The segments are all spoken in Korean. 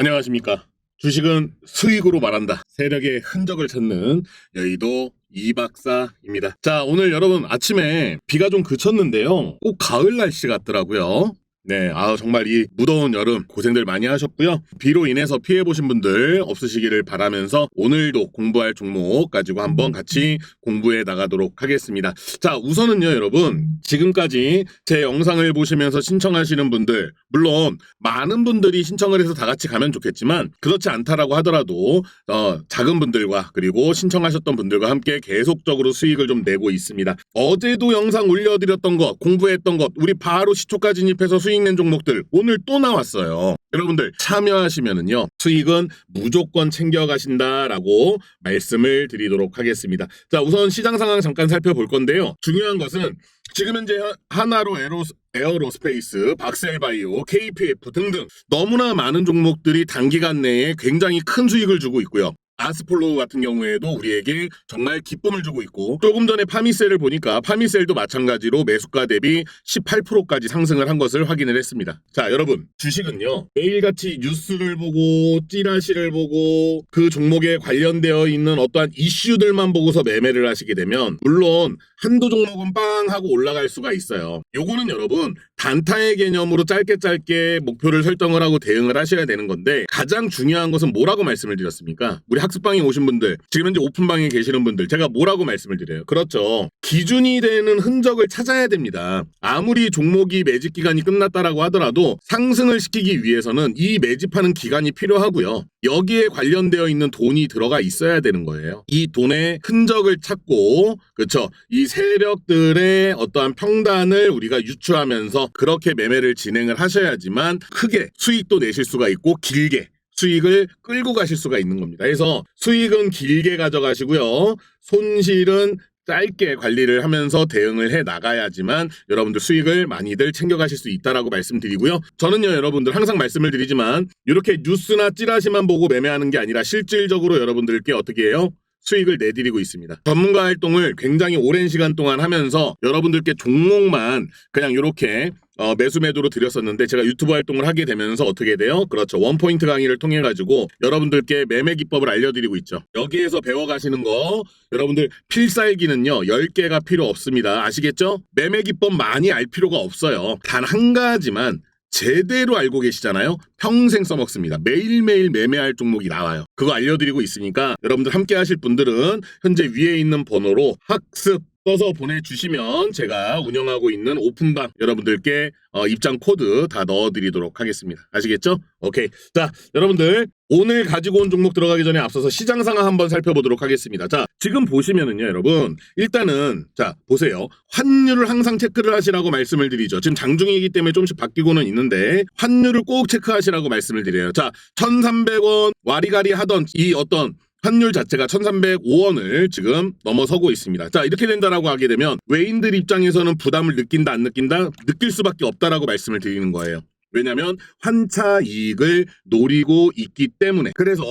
안녕하십니까. 주식은 수익으로 말한다. 세력의 흔적을 찾는 여의도 이박사입니다. 자, 오늘 여러분 아침에 비가 좀 그쳤는데요. 꼭 가을 날씨 같더라고요. 네, 아 정말 이 무더운 여름 고생들 많이 하셨고요. 비로 인해서 피해 보신 분들 없으시기를 바라면서 오늘도 공부할 종목 가지고 한번 같이 공부해 나가도록 하겠습니다. 자, 우선은요, 여러분. 지금까지 제 영상을 보시면서 신청하시는 분들, 물론 많은 분들이 신청을 해서 다 같이 가면 좋겠지만 그렇지 않다라고 하더라도 어, 작은 분들과 그리고 신청하셨던 분들과 함께 계속적으로 수익을 좀 내고 있습니다. 어제도 영상 올려드렸던 것, 공부했던 것, 우리 바로 시초가 진입해서 수익 낸 종목들 오늘 또 나왔어요. 여러분들 참여하시면은요 수익은 무조건 챙겨가신다라고 말씀을 드리도록 하겠습니다. 자 우선 시장 상황 잠깐 살펴볼 건데요. 중요한 것은 지금 현재 하- 하나로 에로, 에어로스페이스, 박셀바이오, KPF 등등 너무나 많은 종목들이 단기간 내에 굉장히 큰 수익을 주고 있고요. 아스폴로 같은 경우에도 우리에게 정말 기쁨을 주고 있고 조금 전에 파미셀을 보니까 파미셀도 마찬가지로 매수가 대비 18%까지 상승을 한 것을 확인을 했습니다. 자 여러분 주식은요 매일같이 뉴스를 보고 찌라시를 보고 그 종목에 관련되어 있는 어떠한 이슈들만 보고서 매매를 하시게 되면 물론 한두 종목은 빵 하고 올라갈 수가 있어요. 요거는 여러분 단타의 개념으로 짧게 짧게 목표를 설정을 하고 대응을 하셔야 되는 건데 가장 중요한 것은 뭐라고 말씀을 드렸습니까? 우리 학습방에 오신 분들 지금 현재 오픈방에 계시는 분들 제가 뭐라고 말씀을 드려요? 그렇죠. 기준이 되는 흔적을 찾아야 됩니다. 아무리 종목이 매집 기간이 끝났다라고 하더라도 상승을 시키기 위해서는 이 매집하는 기간이 필요하고요. 여기에 관련되어 있는 돈이 들어가 있어야 되는 거예요. 이 돈의 흔적을 찾고 그렇죠. 이 세력들의 어떠한 평단을 우리가 유추하면서 그렇게 매매를 진행을 하셔야지만 크게 수익도 내실 수가 있고 길게 수익을 끌고 가실 수가 있는 겁니다. 그래서 수익은 길게 가져가시고요. 손실은 짧게 관리를 하면서 대응을 해 나가야지만 여러분들 수익을 많이들 챙겨가실 수 있다라고 말씀드리고요. 저는요 여러분들 항상 말씀을 드리지만 이렇게 뉴스나 찌라시만 보고 매매하는 게 아니라 실질적으로 여러분들께 어떻게 해요? 수익을 내드리고 있습니다. 전문가 활동을 굉장히 오랜 시간 동안 하면서 여러분들께 종목만 그냥 이렇게 어, 매수 매도로 드렸었는데 제가 유튜브 활동을 하게 되면서 어떻게 돼요? 그렇죠. 원포인트 강의를 통해 가지고 여러분들께 매매 기법을 알려드리고 있죠. 여기에서 배워가시는 거 여러분들 필살기는요 10개가 필요 없습니다. 아시겠죠? 매매 기법 많이 알 필요가 없어요. 단 한 가지만 제대로 알고 계시잖아요. 평생 써먹습니다. 매일매일 매매할 종목이 나와요. 그거 알려드리고 있으니까 여러분들 함께 하실 분들은 현재 위에 있는 번호로 학습 써서 보내주시면 제가 운영하고 있는 오픈방 여러분들께 어, 입장 코드 다 넣어드리도록 하겠습니다. 아시겠죠? 오케이. 자, 여러분들 오늘 가지고 온 종목 들어가기 전에 앞서서 시장 상황 한번 살펴보도록 하겠습니다. 자, 지금 보시면은요, 여러분. 일단은 자, 보세요. 환율을 항상 체크를 하시라고 말씀을 드리죠. 지금 장중이기 때문에 조금씩 바뀌고는 있는데 환율을 꼭 체크하시라고 말씀을 드려요. 자, 1,300원 와리가리 하던 이 어떤 환율 자체가 1,305원을 지금 넘어서고 있습니다. 자, 이렇게 된다라고 하게 되면 외인들 입장에서는 부담을 느낀다 안 느낀다 느낄 수밖에 없다라고 말씀을 드리는 거예요. 왜냐하면 환차 이익을 노리고 있기 때문에 그래서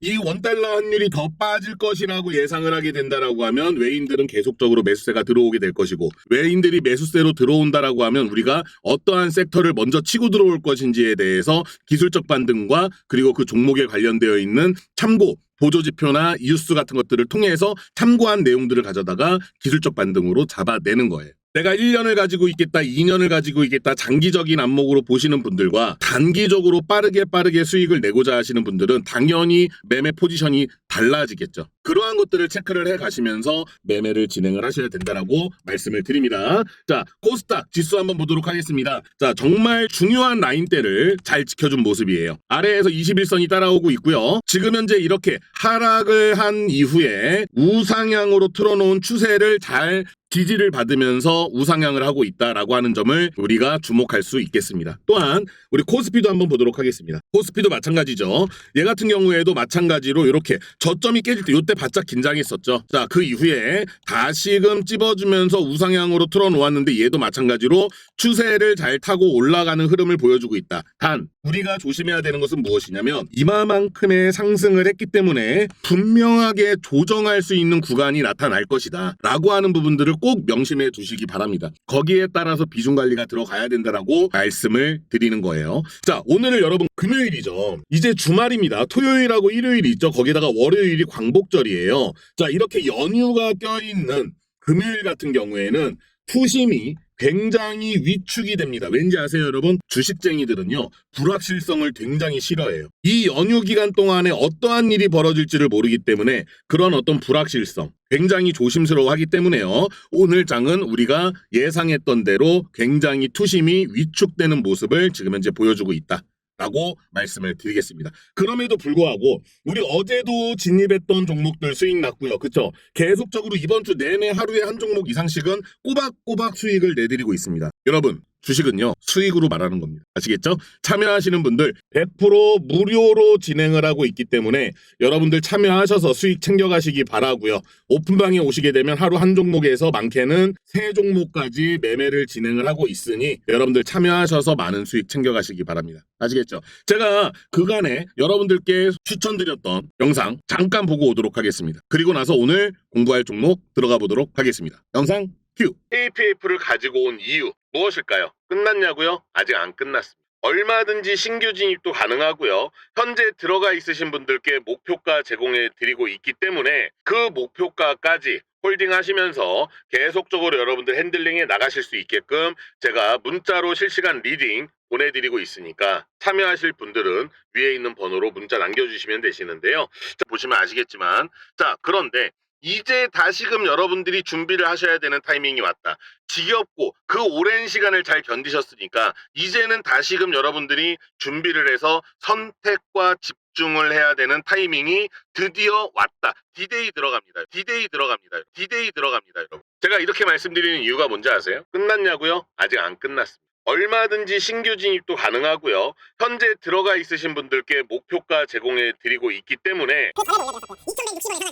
이 원달러 환율이 더 빠질 것이라고 예상을 하게 된다라고 하면 외인들은 계속적으로 매수세가 들어오게 될 것이고 외인들이 매수세로 들어온다라고 하면 우리가 어떠한 섹터를 먼저 치고 들어올 것인지에 대해서 기술적 반등과 그리고 그 종목에 관련되어 있는 참고 보조지표나 이유스 같은 것들을 통해서 참고한 내용들을 가져다가 기술적 반등으로 잡아내는 거예요. 내가 1년을 가지고 있겠다, 2년을 가지고 있겠다, 장기적인 안목으로 보시는 분들과 단기적으로 빠르게 빠르게 수익을 내고자 하시는 분들은 당연히 매매 포지션이 달라지겠죠. 그러한 것들을 체크를 해 가시면서 매매를 진행을 하셔야 된다라고 말씀을 드립니다. 자, 코스닥 지수 한번 보도록 하겠습니다. 자, 정말 중요한 라인대를 잘 지켜준 모습이에요. 아래에서 21선이 따라오고 있고요. 지금 현재 이렇게 하락을 한 이후에 우상향으로 틀어놓은 추세를 잘 지지를 받으면서 우상향을 하고 있다라고 하는 점을 우리가 주목할 수 있겠습니다. 또한 우리 코스피도 한번 보도록 하겠습니다. 코스피도 마찬가지죠. 얘 같은 경우에도 마찬가지로 이렇게 저점이 깨질 때 이때 바짝 긴장했었죠. 자, 그 이후에 다시금 찝어주면서 우상향으로 틀어놓았는데 얘도 마찬가지로 추세를 잘 타고 올라가는 흐름을 보여주고 있다. 단 우리가 조심해야 되는 것은 무엇이냐면 이마만큼의 상승을 했기 때문에 분명하게 조정할 수 있는 구간이 나타날 것이다. 라고 하는 부분들을 꼭 명심해 두시기 바랍니다. 거기에 따라서 비중 관리가 들어가야 된다라고 말씀을 드리는 거예요. 자, 오늘은 여러분 금요일이죠. 이제 주말입니다. 토요일하고 일요일이 있죠. 거기다가 월요일이 광복절이에요. 자, 이렇게 연휴가 껴있는 금요일 같은 경우에는 투심이 굉장히 위축이 됩니다. 왠지 아세요, 여러분? 주식쟁이들은요, 불확실성을 굉장히 싫어해요. 이 연휴 기간 동안에 어떠한 일이 벌어질지를 모르기 때문에 그런 어떤 불확실성, 굉장히 조심스러워 하기 때문에요. 오늘 장은 우리가 예상했던 대로 굉장히 투심이 위축되는 모습을 지금 현재 보여주고 있다. 라고 말씀을 드리겠습니다. 그럼에도 불구하고 우리 어제도 진입했던 종목들 수익 났고요. 그쵸? 계속적으로 이번 주 내내 하루에 한 종목 이상씩은 꼬박꼬박 수익을 내드리고 있습니다. 여러분 주식은요 수익으로 말하는 겁니다. 아시겠죠? 참여하시는 분들 100% 무료로 진행을 하고 있기 때문에 여러분들 참여하셔서 수익 챙겨가시기 바라고요. 오픈방에 오시게 되면 하루 한 종목에서 많게는 세 종목까지 매매를 진행을 하고 있으니 여러분들 참여하셔서 많은 수익 챙겨가시기 바랍니다. 아시겠죠? 제가 그간에 여러분들께 추천드렸던 영상 잠깐 보고 오도록 하겠습니다. 그리고 나서 오늘 공부할 종목 들어가 보도록 하겠습니다. 영상 큐. KPF를 가지고 온 이유 무엇일까요? 끝났냐고요? 아직 안 끝났습니다. 얼마든지 신규 진입도 가능하고요. 현재 들어가 있으신 분들께 목표가 제공해 드리고 있기 때문에 그 목표가까지 홀딩 하시면서 계속적으로 여러분들 핸들링에 나가실 수 있게끔 제가 문자로 실시간 리딩 보내드리고 있으니까 참여하실 분들은 위에 있는 번호로 문자 남겨주시면 되시는데요. 자, 보시면 아시겠지만 자 그런데 이제 다시금 여러분들이 준비를 하셔야 되는 타이밍이 왔다. 지겹고 그 오랜 시간을 잘 견디셨으니까 이제는 다시금 여러분들이 준비를 해서 선택과 집중을 해야 되는 타이밍이 드디어 왔다. 디데이 들어갑니다. 디데이 들어갑니다. 디데이 들어갑니다, 여러분. 제가 이렇게 말씀드리는 이유가 뭔지 아세요? 끝났냐고요? 아직 안 끝났습니다. 얼마든지 신규 진입도 가능하고요. 현재 들어가 있으신 분들께 목표가 제공해 드리고 있기 때문에 그 전에 올려야 되고 2,160원에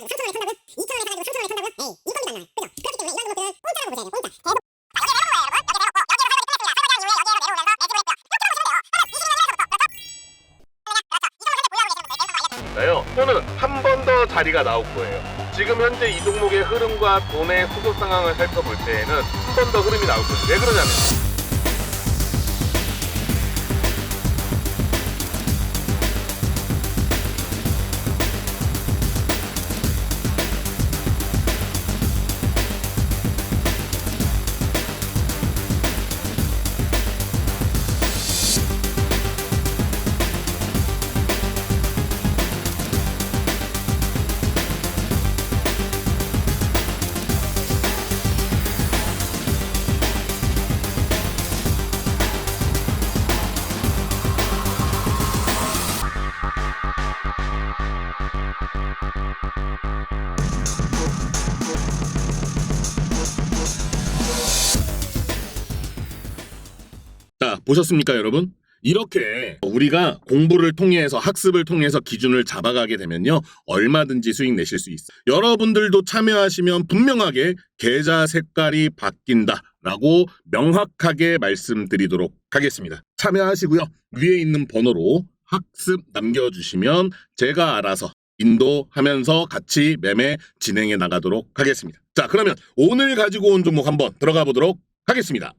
사가지고 3,000원에 산다고 2,000원에 사가지고 3,000원에 산다고 에이 인건비 나요 그죠? 그렇기 때문에 이런 것들은 공짜라고 보셔야 돼요 공짜 계속 나요. 또는 한 번 더 자리가 나올 거예요. 지금 현재 이 종목의 흐름과 돈의 수급 상황을 살펴볼 때에는 한 번 더 흐름이 나올 거예요. 왜 그러냐면 보셨습니까, 여러분? 이렇게 우리가 공부를 통해서 학습을 통해서 기준을 잡아가게 되면요. 얼마든지 수익 내실 수 있어요. 여러분들도 참여하시면 분명하게 계좌 색깔이 바뀐다 라고 명확하게 말씀드리도록 하겠습니다. 참여하시고요. 위에 있는 번호로 학습 남겨주시면 제가 알아서 인도하면서 같이 매매 진행해 나가도록 하겠습니다. 자, 그러면 오늘 가지고 온 종목 한번 들어가 보도록 하겠습니다.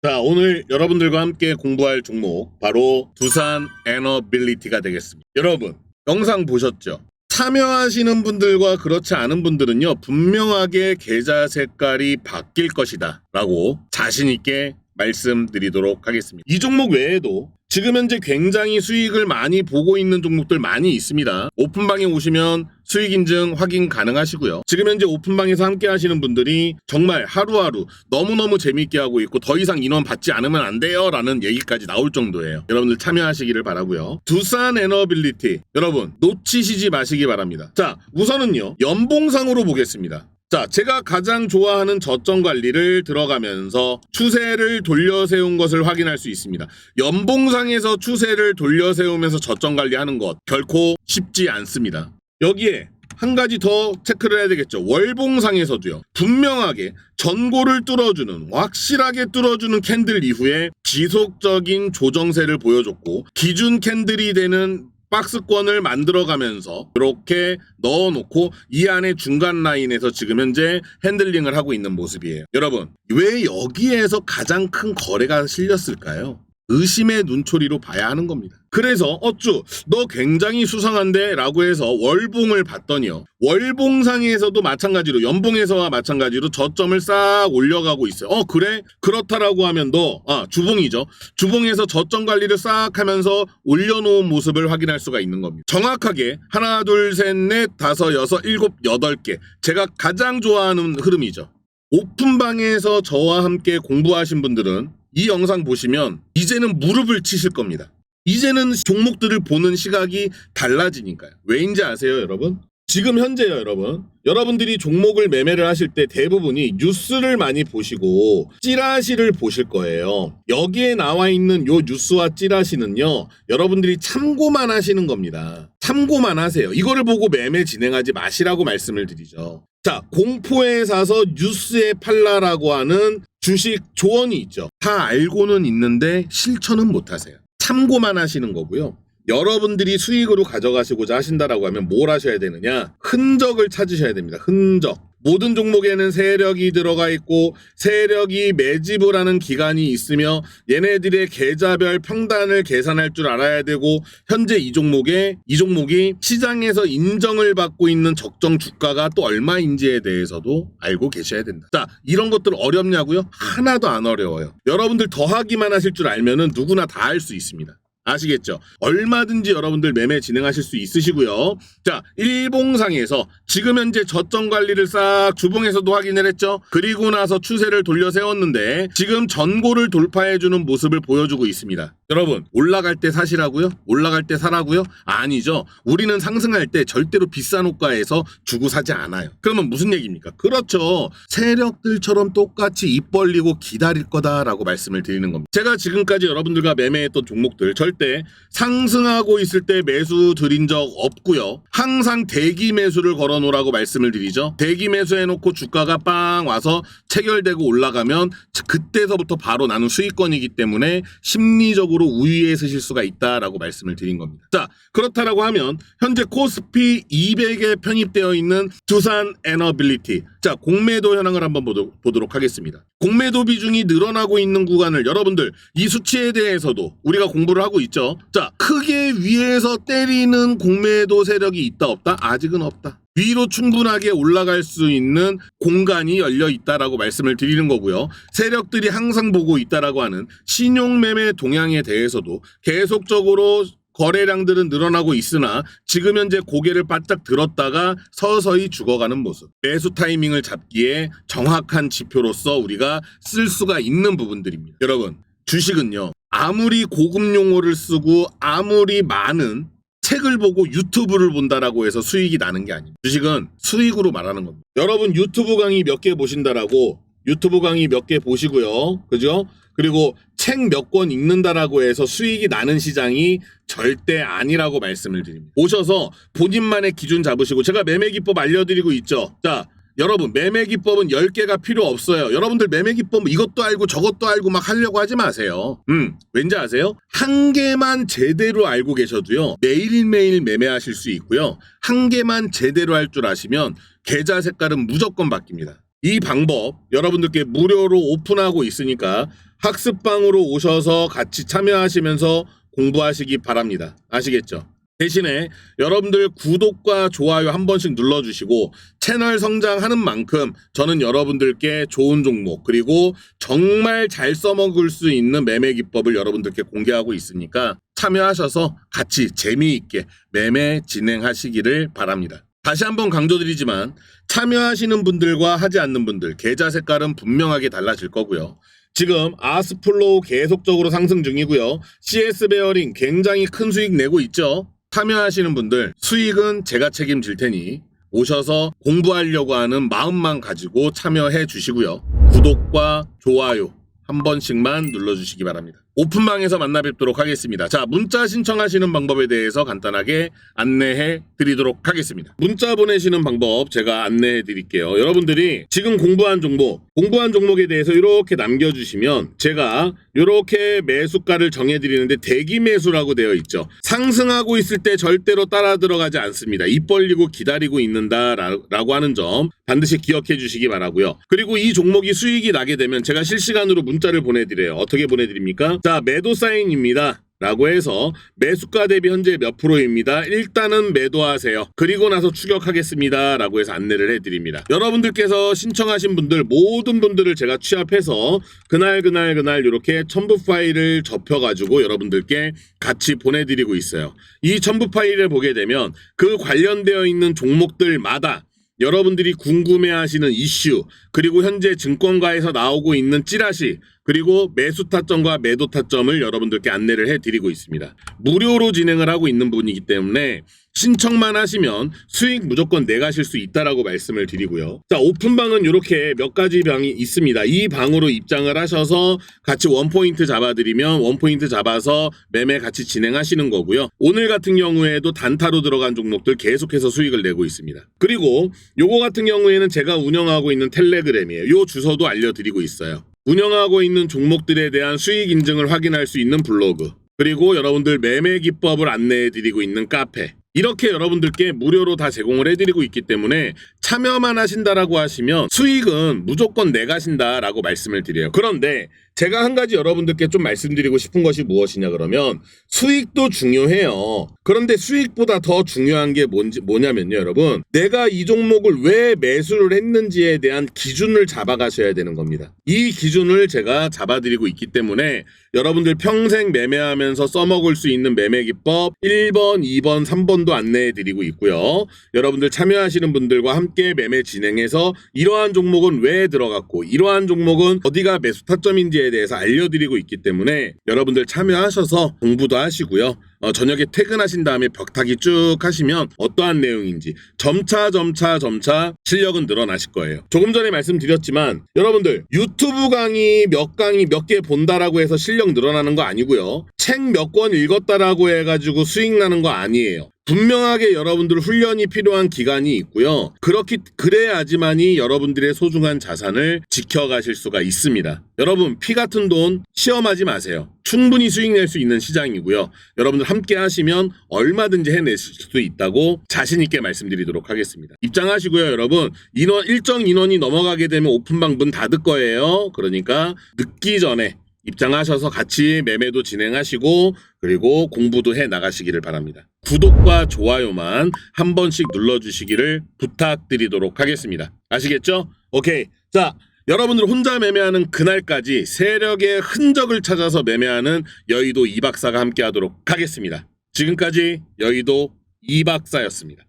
자, 오늘 여러분들과 함께 공부할 종목 바로 두산 에너빌리티가 되겠습니다. 여러분, 영상 보셨죠? 참여하시는 분들과 그렇지 않은 분들은요, 분명하게 계좌 색깔이 바뀔 것이다. 라고 자신있게 말씀드리도록 하겠습니다. 이 종목 외에도 지금 현재 굉장히 수익을 많이 보고 있는 종목들 많이 있습니다. 오픈방에 오시면 수익 인증 확인 가능하시고요. 지금 현재 오픈방에서 함께 하시는 분들이 정말 하루하루 너무너무 재밌게 하고 있고 더 이상 인원 받지 않으면 안 돼요 라는 얘기까지 나올 정도예요. 여러분들 참여하시기를 바라고요. 두산 에너빌리티 여러분 놓치시지 마시기 바랍니다. 자 우선은요 연봉상으로 보겠습니다. 자, 제가 가장 좋아하는 저점 관리를 들어가면서 추세를 돌려 세운 것을 확인할 수 있습니다. 연봉상에서 추세를 돌려 세우면서 저점 관리하는 것 결코 쉽지 않습니다. 여기에 한 가지 더 체크를 해야 되겠죠. 월봉상에서도요. 분명하게 전고를 뚫어주는 확실하게 뚫어주는 캔들 이후에 지속적인 조정세를 보여줬고 기준 캔들이 되는 박스권을 만들어가면서 이렇게 넣어놓고 이 안에 중간 라인에서 지금 현재 핸들링을 하고 있는 모습이에요. 여러분 왜 여기에서 가장 큰 거래가 실렸을까요? 의심의 눈초리로 봐야 하는 겁니다. 그래서 어쭈 너 굉장히 수상한데 라고 해서 월봉을 봤더니요. 월봉상에서도 마찬가지로 연봉에서와 마찬가지로 저점을 싹 올려가고 있어요. 어 그래? 그렇다라고 하면 너 아 주봉이죠. 주봉에서 저점 관리를 싹 하면서 올려놓은 모습을 확인할 수가 있는 겁니다. 정확하게 하나 둘 셋 넷 다섯 여섯 일곱 여덟 개 제가 가장 좋아하는 흐름이죠. 오픈방에서 저와 함께 공부하신 분들은 이 영상 보시면 이제는 무릎을 치실 겁니다. 이제는 종목들을 보는 시각이 달라지니까요. 왜인지 아세요, 여러분? 지금 현재요, 여러분. 여러분들이 종목을 매매를 하실 때 대부분이 뉴스를 많이 보시고 찌라시를 보실 거예요. 여기에 나와 있는 요 뉴스와 찌라시는요, 여러분들이 참고만 하시는 겁니다. 참고만 하세요. 이거를 보고 매매 진행하지 마시라고 말씀을 드리죠. 자, 공포에 사서 뉴스에 팔라라고 하는 주식 조언이 있죠. 다 알고는 있는데 실천은 못 하세요. 참고만 하시는 거고요. 여러분들이 수익으로 가져가시고자 하신다라고 하면 뭘 하셔야 되느냐? 흔적을 찾으셔야 됩니다. 흔적. 모든 종목에는 세력이 들어가 있고 세력이 매집을 하는 기간이 있으며 얘네들의 계좌별 평단을 계산할 줄 알아야 되고 현재 이 종목에 이 종목이 시장에서 인정을 받고 있는 적정 주가가 또 얼마인지에 대해서도 알고 계셔야 된다. 자, 이런 것들 어렵냐고요? 하나도 안 어려워요. 여러분들 더하기만 하실 줄 알면은 누구나 다 할 수 있습니다. 아시겠죠? 얼마든지 여러분들 매매 진행하실 수 있으시고요. 자, 일봉상에서 지금 현재 저점 관리를 싹 주봉에서도 확인을 했죠. 그리고 나서 추세를 돌려 세웠는데 지금 전고를 돌파해주는 모습을 보여주고 있습니다. 여러분, 올라갈 때 사시라고요? 올라갈 때 사라고요? 아니죠. 우리는 상승할 때 절대로 비싼 호가에서 주고 사지 않아요. 그러면 무슨 얘기입니까? 그렇죠. 세력들처럼 똑같이 입 벌리고 기다릴 거다라고 말씀을 드리는 겁니다. 제가 지금까지 여러분들과 매매했던 종목들 절대 상승하고 있을 때 매수 드린 적 없고요. 항상 대기 매수를 걸어 놓으라고 말씀을 드리죠. 대기 매수해 놓고 주가가 빵 와서 체결되고 올라가면 그때서부터 바로 나는 수익권이기 때문에 심리적으로 우위에 서실 수가 있다라고 말씀을 드린 겁니다. 자, 그렇다라고 하면 현재 코스피 200에 편입되어 있는 두산 에너빌리티. 자, 공매도 현황을 한번 보도, 보도록 하겠습니다. 공매도 비중이 늘어나고 있는 구간을 여러분들 이 수치에 대해서도 우리가 공부를 하고 있죠. 자, 크게 위에서 때리는 공매도 세력이 있다 없다? 아직은 없다. 위로 충분하게 올라갈 수 있는 공간이 열려 있다라고 말씀을 드리는 거고요. 세력들이 항상 보고 있다라고 하는 신용매매 동향에 대해서도 계속적으로 거래량들은 늘어나고 있으나 지금 현재 고개를 바짝 들었다가 서서히 죽어가는 모습. 매수 타이밍을 잡기에 정확한 지표로서 우리가 쓸 수가 있는 부분들입니다. 여러분, 주식은요. 아무리 고급 용어를 쓰고 아무리 많은 책을 보고 유튜브를 본다라고 해서 수익이 나는 게 아닙니다. 주식은 수익으로 말하는 겁니다. 여러분 유튜브 강의 몇 개 보신다라고 유튜브 강의 몇 개 보시고요. 그죠? 그리고 책 몇 권 읽는다라고 해서 수익이 나는 시장이 절대 아니라고 말씀을 드립니다. 오셔서 본인만의 기준 잡으시고 제가 매매 기법 알려드리고 있죠. 자, 여러분 매매 기법은 10개가 필요 없어요. 여러분들 매매 기법 이것도 알고 저것도 알고 막 하려고 하지 마세요. 음, 왠지 아세요? 한 개만 제대로 알고 계셔도요. 매일매일 매매하실 수 있고요. 한 개만 제대로 할 줄 아시면 계좌 색깔은 무조건 바뀝니다. 이 방법 여러분들께 무료로 오픈하고 있으니까 학습방으로 오셔서 같이 참여하시면서 공부하시기 바랍니다. 아시겠죠? 대신에 여러분들 구독과 좋아요 한 번씩 눌러주시고 채널 성장하는 만큼 저는 여러분들께 좋은 종목 그리고 정말 잘 써먹을 수 있는 매매 기법을 여러분들께 공개하고 있으니까 참여하셔서 같이 재미있게 매매 진행하시기를 바랍니다. 다시 한번 강조드리지만 참여하시는 분들과 하지 않는 분들 계좌 색깔은 분명하게 달라질 거고요. 지금 아스플로우 계속적으로 상승 중이고요. CS 베어링 굉장히 큰 수익 내고 있죠. 참여하시는 분들 수익은 제가 책임질 테니 오셔서 공부하려고 하는 마음만 가지고 참여해 주시고요. 구독과 좋아요 한 번씩만 눌러주시기 바랍니다. 오픈방에서 만나 뵙도록 하겠습니다. 자, 문자 신청하시는 방법에 대해서 간단하게 안내해 드리도록 하겠습니다. 문자 보내시는 방법 제가 안내해 드릴게요. 여러분들이 지금 공부한 종목, 공부한 종목에 대해서 이렇게 남겨주시면 제가 이렇게 매수가를 정해 드리는데 대기 매수라고 되어 있죠. 상승하고 있을 때 절대로 따라 들어가지 않습니다. 입 벌리고 기다리고 있는다라고 하는 점 반드시 기억해 주시기 바라고요. 그리고 이 종목이 수익이 나게 되면 제가 실시간으로 문자를 보내드려요. 어떻게 보내드립니까? 자, 매도 사인입니다. 라고 해서 매수가 대비 현재 몇 프로입니다. 일단은 매도하세요. 그리고 나서 추격하겠습니다. 라고 해서 안내를 해드립니다. 여러분들께서 신청하신 분들 모든 분들을 제가 취합해서 그날 그날 그날 이렇게 첨부 파일을 접혀가지고 여러분들께 같이 보내드리고 있어요. 이 첨부 파일을 보게 되면 그 관련되어 있는 종목들마다 여러분들이 궁금해하시는 이슈 그리고 현재 증권가에서 나오고 있는 찌라시 그리고 매수 타점과 매도 타점을 여러분들께 안내를 해드리고 있습니다. 무료로 진행을 하고 있는 분이기 때문에 신청만 하시면 수익 무조건 내가실 수 있다라고 말씀을 드리고요. 자 오픈방은 이렇게 몇 가지 방이 있습니다. 이 방으로 입장을 하셔서 같이 원포인트 잡아드리면 원포인트 잡아서 매매 같이 진행하시는 거고요. 오늘 같은 경우에도 단타로 들어간 종목들 계속해서 수익을 내고 있습니다. 그리고 요거 같은 경우에는 제가 운영하고 있는 텔레그램이에요. 요 주소도 알려드리고 있어요. 운영하고 있는 종목들에 대한 수익 인증을 확인할 수 있는 블로그. 그리고 여러분들 매매 기법을 안내해 드리고 있는 카페. 이렇게 여러분들께 무료로 다 제공을 해드리고 있기 때문에 참여만 하신다라고 하시면 수익은 무조건 내가 신다라고 말씀을 드려요. 그런데 제가 한 가지 여러분들께 좀 말씀드리고 싶은 것이 무엇이냐 그러면 수익도 중요해요. 그런데 수익보다 더 중요한 게 뭔지 뭐냐면요, 여러분. 내가 이 종목을 왜 매수를 했는지에 대한 기준을 잡아가셔야 되는 겁니다. 이 기준을 제가 잡아드리고 있기 때문에 여러분들 평생 매매하면서 써먹을 수 있는 매매 기법 1번, 2번, 3번도 안내해 드리고 있고요. 여러분들 참여하시는 분들과 함께 매매 진행해서 이러한 종목은 왜 들어갔고 이러한 종목은 어디가 매수 타점인지에 대해서 알려드리고 있기 때문에 여러분들 참여하셔서 공부도 하시고요. 어, 저녁에 퇴근하신 다음에 벽타기 쭉 하시면 어떠한 내용인지 점차 점차 점차 실력은 늘어나실 거예요. 조금 전에 말씀드렸지만 여러분들 유튜브 강의 몇 강의 몇 개 본다라고 해서 실력 늘어나는 거 아니고요. 책 몇 권 읽었다라고 해가지고 수익 나는 거 아니에요. 분명하게 여러분들 훈련이 필요한 기간이 있고요. 그렇기 그래야지만이 여러분들의 소중한 자산을 지켜가실 수가 있습니다. 여러분 피 같은 돈 시험하지 마세요. 충분히 수익 낼 수 있는 시장이고요. 여러분들 함께 하시면 얼마든지 해내실 수 있다고 자신 있게 말씀드리도록 하겠습니다. 입장하시고요, 여러분. 인원 일정 인원이 넘어가게 되면 오픈방 문 닫을 거예요. 그러니까 늦기 전에 입장하셔서 같이 매매도 진행하시고 그리고 공부도 해 나가시기를 바랍니다. 구독과 좋아요만 한 번씩 눌러주시기를 부탁드리도록 하겠습니다. 아시겠죠? 오케이. 자, 여러분들 혼자 매매하는 그날까지 세력의 흔적을 찾아서 매매하는 여의도 이박사가 함께 하도록 하겠습니다. 지금까지 여의도 이박사였습니다.